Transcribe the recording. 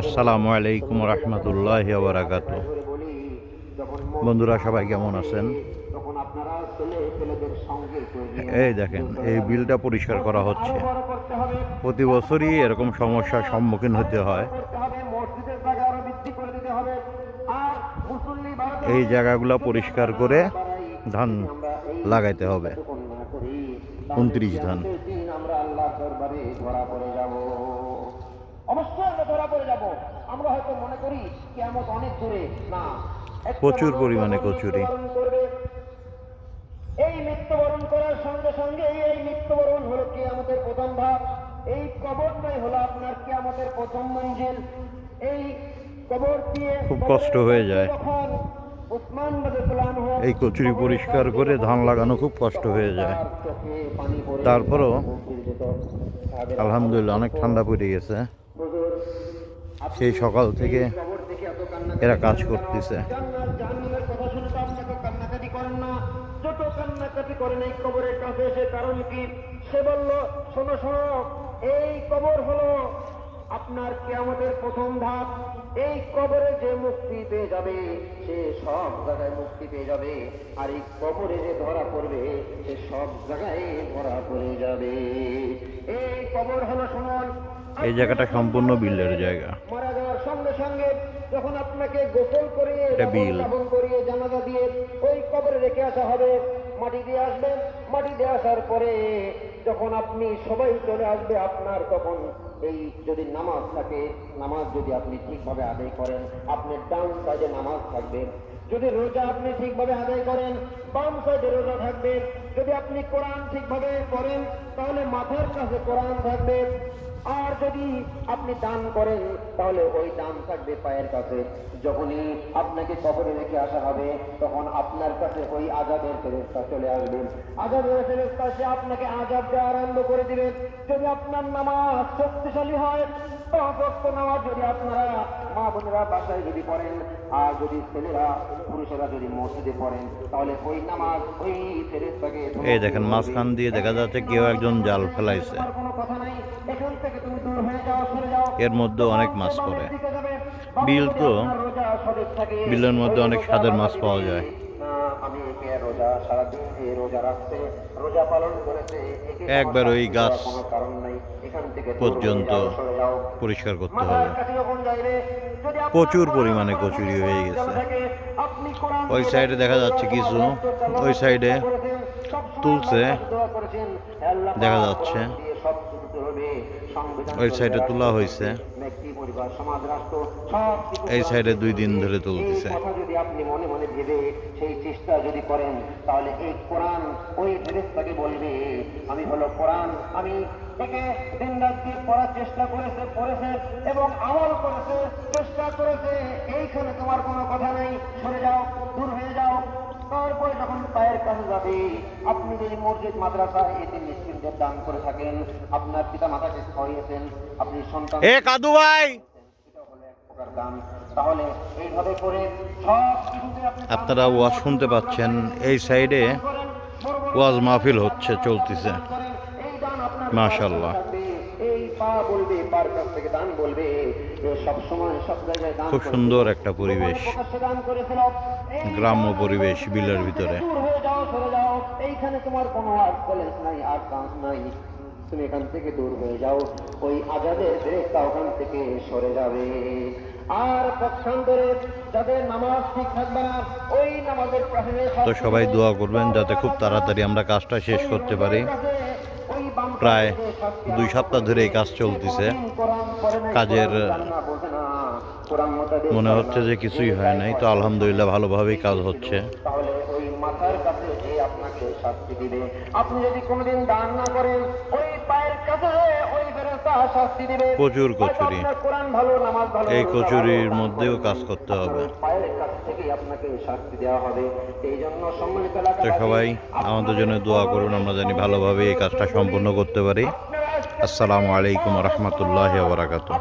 আসসালামু আলাইকুম রহমতুল্লাহ বারাকাত বন্ধুরা, সবাই কেমন আছেন? এই দেখেন, এই বিলটা পরিষ্কার করা হচ্ছে। প্রতি বছরই এরকম সমস্যার সম্মুখীন হতে হয়। এই জায়গাগুলো পরিষ্কার করে ধান লাগাইতে হবে। উনত্রিশ ধান। অবশ্যই আমরা ধরা পড়ে যাব। আমরা হয়তো মনে করি কেমন অনেক দূরে। না প্রচুর পরিমাণে কচুরি। এই মৃত্যুবরণ করার সঙ্গে সঙ্গে এই মৃত্যুবরণ হলো কি আমাদের প্রথম ধাপ এই কবরটাই হলো আপনার কি আমাদের প্রথম মঞ্জিল। এই কবর দিয়ে খুব কষ্ট হয়ে যায়। উসমান এই কচুরি পরিষ্কার করে ধান লাগানো খুব কষ্ট হয়ে যায়। তারপরও আলহামদুলিল্লাহ অনেক ঠান্ডা পড়ে গেছে। সেই সকাল থেকে এরা কাজ করতেছে কান্নাকাটি করেন এই কবরের কাছে কারণ কি সে এই কবর হলো আপনার কেয়ামতের প্রথম ধাপ এই কবরে যে মুক্তি পেয়ে যাবে সে সব জায়গায় মুক্তি পেয়ে যাবে আর এই কবরে যে ধরা পড়বে সে সব জায়গায় ধরা পড়ে যাবে এই কবর হলো শুনুন এই জায়গাটা সম্পূর্ণ বিলের জায়গা। মারা যাওয়ার সঙ্গে সঙ্গে যখন আপনাকে গোসল করিয়ে এটা দাফন বিল। কাফন করিয়ে জানাজা দিয়ে ওই কবরে রেখে আসা হবে মাটি দিয়ে আসবেন। মাটি দিয়ে আসার পরে যখন আপনি সবাই চলে আসবে আপনার তখন এই যদি নামাজ থাকে নামাজ যদি আপনি ঠিকভাবে আদায় করেন আপনার ডান সাইডে নামাজ থাকবে। যদি রোজা আপনি ঠিকভাবে আদায় করেন বাম সাইডে রোজা থাকবে। যদি আপনি কোরআন ঠিকভাবে করেন তাহলে মাথার কাছে কোরআন থাকবে। আর যদি আপনি দান করেন তাহলে ওই দান থাকবে পায়ের কাছে। যখনই আপনাকে কবরে রেখে আসা হবে তখন আপনার কাছে ওই আজাদের ফেরেস্তা চলে আসবেন আজাদের ফেরেস্তা সে আপনাকে আজাদ দেওয়া আরম্ভ করে দিবেন যদি আপনার নামাজ শক্তিশালী হয় ওয়াক্ত নামাজ যদি আপনারা মা বোনেরা বাসায় যদি পড়েন আর যদি ছেলেরা পুরুষেরা যদি মসজিদে পড়েন তাহলে ওই নামাজ ওই ফেরেস্তাকে এই দেখেন মাঝখান দিয়ে দেখা যাচ্ছে কেউ একজন জাল ফেলাইছে। কোনো কথা নাই। এখান থেকে তুমি দূর হয়ে যাও সরে যাও এর মধ্যে অনেক মাছ পড়ে বিল তো বিলের মধ্যে অনেক স্বাদের মাছ পাওয়া যায় একবার ওই গাছ পর্যন্ত। পরিষ্কার করতে হবে প্রচুর পরিমাণে কচুরি হয়ে গেছে। ওই সাইডে দেখা যাচ্ছে কিছু, ওই সাইডে তুলছে, দেখা যাচ্ছে। ওই সাইডে তোলা হয়েছে। ব্যক্তি পরিবার সমাজ রাষ্ট্র সব এই সাইডে দুই দিন ধরে তুলতেছে যদি আপনি মনে মনে ভেবে সেই চেষ্টা যদি করেন তাহলে এই কোরআন ওই ফেরেস্তাকে বলবে আমি হলো কোরআন আমি একে দিন রাত্রি পড়ার চেষ্টা করেছে পড়েছে এবং আমল করেছে চেষ্টা করেছে এইখানে তোমার কোনো কথা নেই সরে যাও দূর হয়ে যাও তারপরে যখন পায়ের কাছে যাবে আপনি যদি মসজিদ মাদ্রাসা এতে মিসকিনদের দান করে থাকেন আপনার পিতা মাতাকে খাওয়িয়েছেন আপনি সন্তান এ কাদু ভাই! আপনারা ওয়াজ শুনতে পাচ্ছেন এই সাইডে ওয়াজ মাহফিল হচ্ছে চলতেছে। করেন, খুব সুন্দর একটা পরিবেশ। গ্রাম্য পরিবেশ বিলের ভিতরে। এইখানে তোমার কোনো আর কলেজ নাই আর চান্স নাই। তুমি এখান থেকে দূর হয়ে যাও। ওই আজাদের ফেরেস্তা ওখান থেকে সরে যাবে। আর পক্ষান্তরে যাদের নামাজ ঠিক থাকবে না ওই নামাজের তো সবাই দোয়া করবেন যাতে খুব তাড়াতাড়ি আমরা কাজটা শেষ করতে পারি। প্রায় দুই সপ্তাহ ধরে এই কাজ চলতেছে। কাজের মনে হচ্ছে যে কিছুই হয় নাই। তো আলহামদুলিল্লাহ ভালোভাবেই কাজ হচ্ছে। আপনি যদি কোনোদিন দান না করেন, ওই পায়ের কাছে প্রচুর কচুরি। এই কচুরির মধ্যেও কাজ করতে হবে। তো সবাই, আমাদের জন্য দোয়া করুন, আমরা জানি ভালোভাবে এই কাজটা সম্পূর্ণ করতে পারি। আসসালামু আলাইকুম রহমতুল্লাহ বারাকাতু